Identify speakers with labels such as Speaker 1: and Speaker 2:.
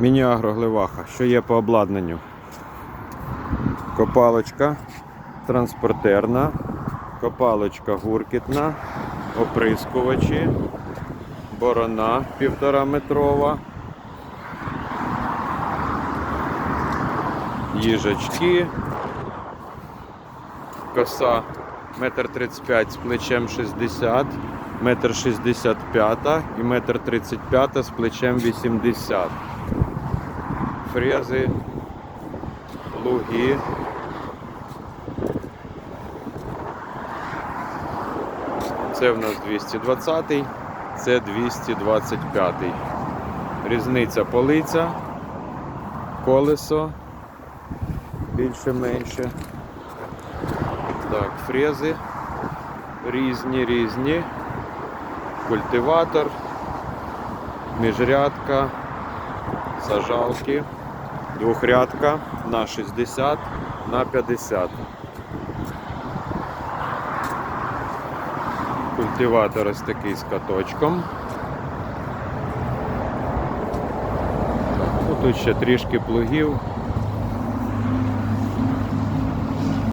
Speaker 1: Міні-агро Гливаха, що є по обладнанню. Копалочка транспортерна, копалочка гуркітна, оприскувачі, борона півтора метрова, їжачки, коса метр тридцять п'ять з плечем 60, метр шістдесят п'ята і метр тридцять п'ята з плечем 80. Фрези, луги. Це в нас 220, це 225. Різниця полиця, колесо більше-менше. Так, фрези різні, різні. Культиватор, міжрядка, сажалки, двохрядка на 60 на 50. Культиватор ось такий з каточком. Тут ще трішки плугів.